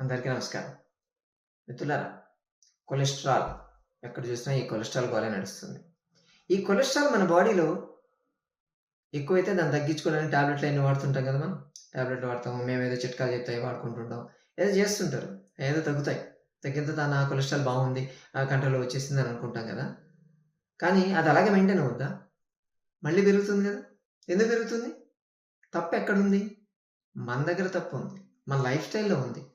అందరికీ నమస్కారం. మిత్రులారా కొలెస్ట్రాల్ ఎక్కడ చూసినా ఈ కొలెస్ట్రాల్ గోలే నడుస్తుంది. ఈ కొలెస్ట్రాల్ మన బాడీలో ఎక్కువైతే దాన్ని తగ్గించుకోవాలని టాబ్లెట్లు అన్ని వాడుతుంటాం కదా మనం. టాబ్లెట్లు వాడతాము మేము ఏదో చిట్కాలు చెప్తాయి వాడుకుంటుంటాం ఏదో చేస్తుంటారు ఏదో తగ్గుతాయి. తగ్గిన తర్వాత నా కొలెస్ట్రాల్ బాగుంది ఆ కంట్రోల్లో వచ్చేసింది అని అనుకుంటాం కదా. కానీ అది అలాగే మెయింటైన్ అవుద్దా? మళ్ళీ పెరుగుతుంది కదా. ఎందుకు పెరుగుతుంది? తప్పు ఎక్కడుంది? మన దగ్గర తప్పు ఉంది. మన లైఫ్ స్టైల్లో ఉంది.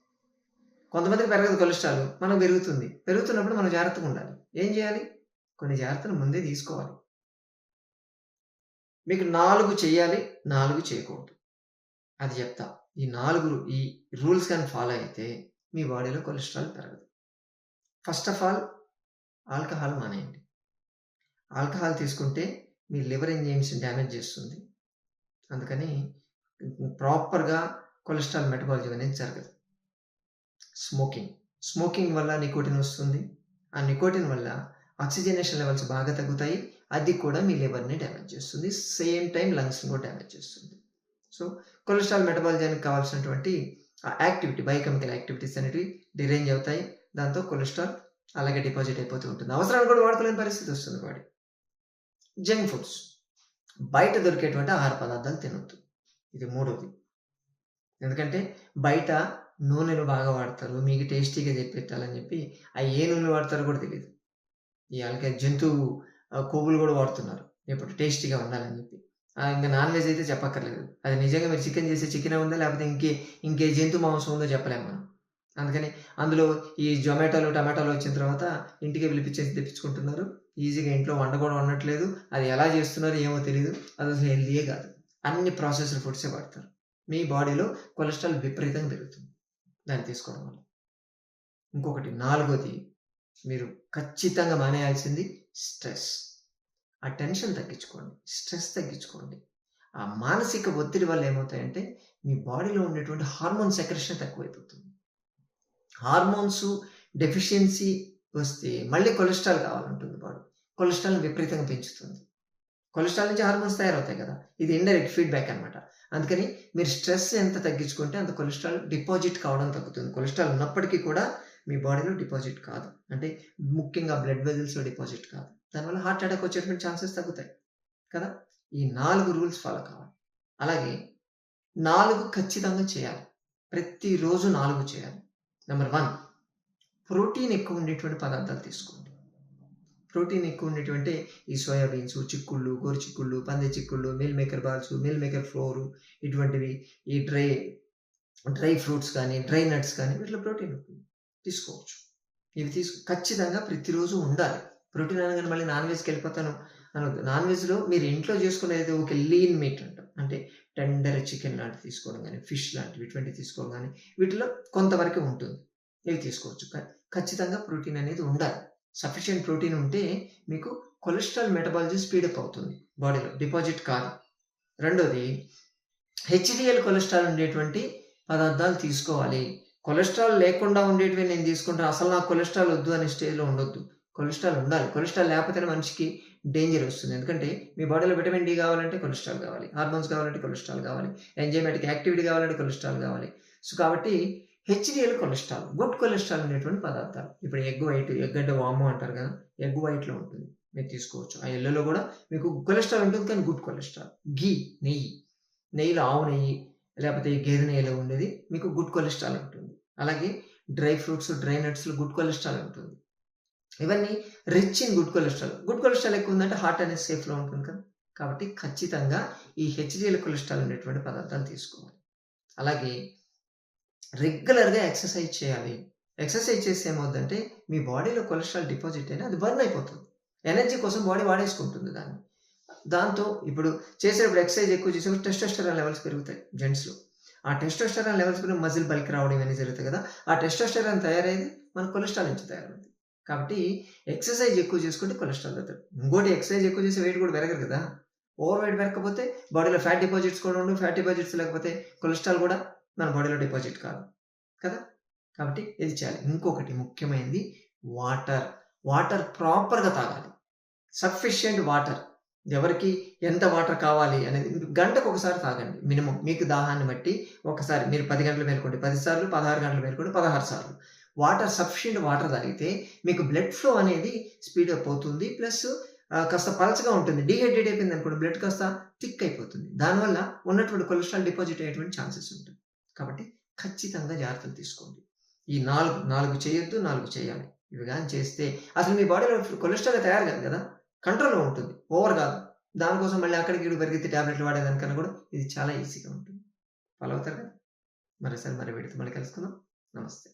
కొంతమందికి పెరగదు కొలెస్ట్రాల్ మనకు పెరుగుతుంది. పెరుగుతున్నప్పుడు మనం జాగ్రత్తగా ఉండాలి. ఏం చేయాలి? కొన్ని జాగ్రత్తలు ముందే తీసుకోవాలి. మీకు నాలుగు చేయాలి నాలుగు చేయకూడదు. అది చెప్తా. ఈ నాలుగు ఈ రూల్స్ కానీ ఫాలో అయితే మీ బాడీలో కొలెస్ట్రాల్ పెరగదు. ఫస్ట్ ఆఫ్ ఆల్ ఆల్కహాల్ మానేయండి. ఆల్కహాల్ తీసుకుంటే మీ లివర్ ఎంజైమ్స్ డ్యామేజ్ చేస్తుంది. అందుకని ప్రాపర్గా కొలెస్ట్రాల్ మెటబాలిజం అనేది జరగదు. స్మోకింగ్. స్మోకింగ్ వల్ల నికోటిన్ వస్తుంది. ఆ నికోటిన్ వల్ల ఆక్సిజనేషన్ లెవెల్స్ బాగా తగ్గుతాయి. అది కూడా మీ లివర్ని డ్యామేజ్ చేస్తుంది. సేమ్ టైం లంగ్స్ని కూడా డ్యామేజ్ చేస్తుంది. సో కొలెస్ట్రాల్ మెటబాలిజానికి కావాల్సినటువంటి ఆ యాక్టివిటీ బయోకెమికల్ యాక్టివిటీస్ అనేవి డిరేంజ్ అవుతాయి. దాంతో కొలెస్ట్రాల్ అలాగే డిపాజిట్ అయిపోతూ ఉంటుంది. అవసరాలు కూడా వాడుకోలేని పరిస్థితి వస్తుంది వాడి. Junk foods. బయట దొరికేటువంటి ఆహార పదార్థాలు తినొద్దు. ఇది మూడోది. ఎందుకంటే బయట నూనెలు బాగా వాడతారు మీకు టేస్టీగా చెప్పెట్టాలని చెప్పి ఆ ఏ నూనె వాడతారో కూడా తెలియదు ఈ అలాగే జంతువు కొవ్వులు కూడా వాడుతున్నారు. ఇప్పుడు టేస్టీగా ఉండాలని చెప్పి. ఇంకా నాన్ వెజ్ అయితే చెప్పక్కర్లేదు. అది నిజంగా మీరు చికెన్ చేసే చికెన్ ఉందా లేకపోతే ఇంకే ఇంకే జంతు మాంసం ఉందో చెప్పలేము మనం. అందుకని అందులో ఈ జొమాటోలు టమాటాలు వచ్చిన తర్వాత ఇంటికి పిలిపించేసి తెప్పించుకుంటున్నారు. ఈజీగా ఇంట్లో వంట కూడా ఉండట్లేదు అది ఎలా చేస్తున్నారో ఏమో తెలియదు అది అసలు హెల్దీయే కాదు. అన్ని ప్రాసెస్డ్ ఫుడ్సే వాడతారు. మీ బాడీలో కొలెస్ట్రాల్ విపరీతంగా పెరుగుతుంది. దాన్ని తీసుకోవడం వల్ల. ఇంకొకటి నాలుగోది మీరు ఖచ్చితంగా మానేయాల్సింది స్ట్రెస్. ఆ టెన్షన్ తగ్గించుకోండి స్ట్రెస్ తగ్గించుకోండి. ఆ మానసిక ఒత్తిడి వల్ల ఏమవుతాయంటే మీ బాడీలో ఉండేటువంటి హార్మోన్ సెక్రెషన్ తక్కువైపోతుంది. హార్మోన్స్ డెఫిషియన్సీ వస్తే మళ్ళీ కొలెస్ట్రాల్ కావాలంటుంది బాడీ. కొలెస్ట్రాల్ విపరీతంగా పెంచుతుంది. కొలెస్ట్రాల్ నుంచి హార్మోన్స్ తయారవుతాయి కదా. ఇది ఇండైరెక్ట్ ఫీడ్బ్యాక్ అనమాట అందుకని మీరు స్ట్రెస్ ఎంత తగ్గించుకుంటే అంత కొలెస్ట్రాల్ డిపాజిట్ కావడం తగ్గుతుంది. కొలెస్ట్రాల్ ఉన్నప్పటికీ కూడా మీ బాడీలో డిపాజిట్ కాదు. అంటే ముఖ్యంగా బ్లడ్ వెజల్స్లో డిపాజిట్ కాదు. దానివల్ల హార్ట్ అటాక్ వచ్చేటువంటి ఛాన్సెస్ తగ్గుతాయి. కదా? ఈ నాలుగు రూల్స్ ఫాలో కావాలి. అలాగే నాలుగు ఖచ్చితంగా చేయాలి. ప్రతిరోజు నాలుగు చేయాలి. నెంబర్ వన్ ప్రోటీన్ ఎక్కువ ఉండేటువంటి పదార్థాలు తీసుకోండి. ప్రోటీన్ ఎక్కువ ఉండేటువంటి ఈ సోయాబీన్స్ చిక్కుళ్ళు గోరు చిక్కుళ్ళు పంది చిక్కుళ్ళు meal maker balls meal maker flour ఇటువంటివి ఈ డ్రై డ్రై ఫ్రూట్స్ కానీ డ్రై నట్స్ కానీ వీటిలో ప్రోటీన్ ఉంటుంది. తీసుకోవచ్చు. ఇవి తీసు ఖచ్చితంగా ప్రతిరోజు ఉండాలి. ప్రోటీన్ అనగానే మళ్ళీ నాన్ వెజ్కి వెళ్ళిపోతాను అనొద్దు. నాన్ వెజ్లో మీరు ఇంట్లో చేసుకునేది ఒక లీన్ మీట్ అంటాం అంటే టెండర్ చికెన్ లాంటివి తీసుకోవడం కానీ ఫిష్ లాంటివి ఇటువంటి తీసుకోవడం కానీ వీటిలో కొంతవరకు ఉంటుంది. ఇవి తీసుకోవచ్చు. ఖచ్చితంగా ప్రోటీన్ అనేది ఉండాలి. సఫిషియెంట్ ప్రోటీన్ ఉంటే మీకు కొలెస్ట్రాల్ మెటబాలజీ స్పీడప్ అవుతుంది బాడీలో. డిపాజిట్ కాదు. రెండోది హెచ్డిఎల్ కొలెస్ట్రాల్ ఉండేటువంటి పదార్థాలు తీసుకోవాలి. కొలెస్ట్రాల్ లేకుండా ఉండేటివి నేను తీసుకుంటాను. అసలు నాకు కొలెస్ట్రాల్ వద్దు అనే స్టేజ్లో ఉండొద్దు. కొలెస్ట్రాల్ ఉండాలి. కొలెస్ట్రాల్ లేకపోతే మనిషికి డేంజర్ వస్తుంది. ఎందుకంటే మీ బాడీలో విటమిన్ డి కావాలంటే కొలెస్ట్రాల్ కావాలి. హార్మోన్స్ కావాలంటే కొలెస్ట్రాల్ కావాలి. ఎంజైమాటిక్ యాక్టివిటీ కావాలంటే కొలెస్ట్రాల్ కావాలి. సో కాబట్టి హెచ్డిఎల్ కొలెస్ట్రాల్ గుడ్ కొలెస్ట్రాల్ అనేటువంటి పదార్థాలు. ఇప్పుడు ఎగ్ వైట్ ఎగ్ అంటే వాము అంటారు కదా ఎగ్ వైట్లో ఉంటుంది. మీరు తీసుకోవచ్చు. ఆ ఎల్లలో కూడా మీకు కొలెస్ట్రాల్ ఉంటుంది కానీ గుడ్ కొలెస్ట్రాల్. ఘీ నెయ్యి. నెయ్యిలో ఆవు నెయ్యి లేకపోతే గేదె నెయ్యిలో ఉండేది మీకు గుడ్ కొలెస్ట్రాల్ ఉంటుంది. అలాగే డ్రై ఫ్రూట్స్ డ్రై నట్స్లో గుడ్ కొలెస్ట్రాల్ ఉంటుంది. ఇవన్నీ rich in good cholesterol. Good cholesterol ఎక్కువ ఉందంటే హార్ట్ అనేది సేఫ్లో ఉంటుంది కదా. కాబట్టి ఖచ్చితంగా ఈ హెచ్డిఎల్ కొలెస్ట్రాల్ ఉండేటువంటి పదార్థాలు తీసుకోవాలి. అలాగే రెగ్యులర్గా ఎక్సర్సైజ్ చేయాలి. ఎక్సర్సైజ్ చేస్తే ఏమవుతుందంటే మీ బాడీలో కొలెస్ట్రాల్ డిపాజిట్ అయినా అది బర్న్ అయిపోతుంది. ఎనర్జీ కోసం బాడీ వాడేసుకుంటుంది దాన్ని. దాంతో ఇప్పుడు చేసేటప్పుడు ఎక్సర్సైజ్ ఎక్కువ చేసేప్పుడు టెస్టోస్టెరాన్ లెవెల్స్ పెరుగుతాయి జెంట్స్లో. ఆ టెస్టోస్టెరాన్ లెవెల్స్ పెరిగి మజిల్ బల్క్ రావడం ఇవన్నీ జరుగుతాయి కదా ఆ టెస్టోస్టెరాన్ తయారైంది మన కొలెస్ట్రాల్ నుంచి తయారవుతుంది. కాబట్టి ఎక్సర్సైజ్ ఎక్కువ చేసుకుంటే కొలెస్ట్రాల్ తగ్గుతుంది. ఇంకోటి ఎక్సర్సైజ్ ఎక్కువ చేసే వెయిట్ కూడా పెరగదు కదా. ఓవర్ వెయిట్ పెరగకపోతే బాడీలో ఫ్యాట్ డిపాజిట్స్ కూడా ఉండవు ఫ్యాట్ డిపాజిట్స్ లేకపోతే కొలెస్ట్రాల్ కూడా మన బాడీలో డిపాజిట్ కాదు. కదా? కాబట్టి ఇది చేయాలి? ఇంకొకటి ముఖ్యమైనది వాటర్ వాటర్ ప్రాపర్గా తాగాలి. సఫిషియంట్ వాటర్ ఎవరికి ఎంత వాటర్ కావాలి అనేది గంటకు ఒకసారి తాగండి. మినిమం మీకు దాహాన్ని బట్టి ఒకసారి మీరు పది గంటలు మేల్కోండి పది సార్లు పదహారు గంటలు మేల్కోండి పదహారు సార్లు. వాటర్ సఫిషియంట్ వాటర్ తాగితే మీకు బ్లడ్ ఫ్లో అనేది స్పీడ్ అప్ అవుతుంది. ప్లస్ కాస్త పలచగా ఉంటుంది. డిహైడ్రేట్ అయిపోయింది అనుకోండి బ్లడ్ కాస్త థిక్ అయిపోతుంది. దానివల్ల ఉన్నటువంటి కొలెస్ట్రాల్ డిపాజిట్ అయ్యేటువంటి ఛాన్సెస్ ఉంటుంది కాబట్టి ఖచ్చితంగా జాగ్రత్తలు తీసుకోండి. ఈ నాలుగు నాలుగు చేయొద్దు నాలుగు చేయాలి. ఇవి కానీ చేస్తే అసలు మీ బాడీలో కొలెస్ట్రాల్ తయారు కాదు కదా? కంట్రోల్లో ఉంటుంది. ఓవర్ కాదు. దానికోసం మళ్ళీ అక్కడికి ఇటు పరిగెత్తి ట్యాబ్లెట్లు వాడేదానికన్నా కూడా ఇది చాలా ఈజీగా ఉంటుంది. ఫాలో అవుతారు కదా? మరోసారి మరి వీడితో మళ్ళీ కలుసుకుందాం. నమస్తే.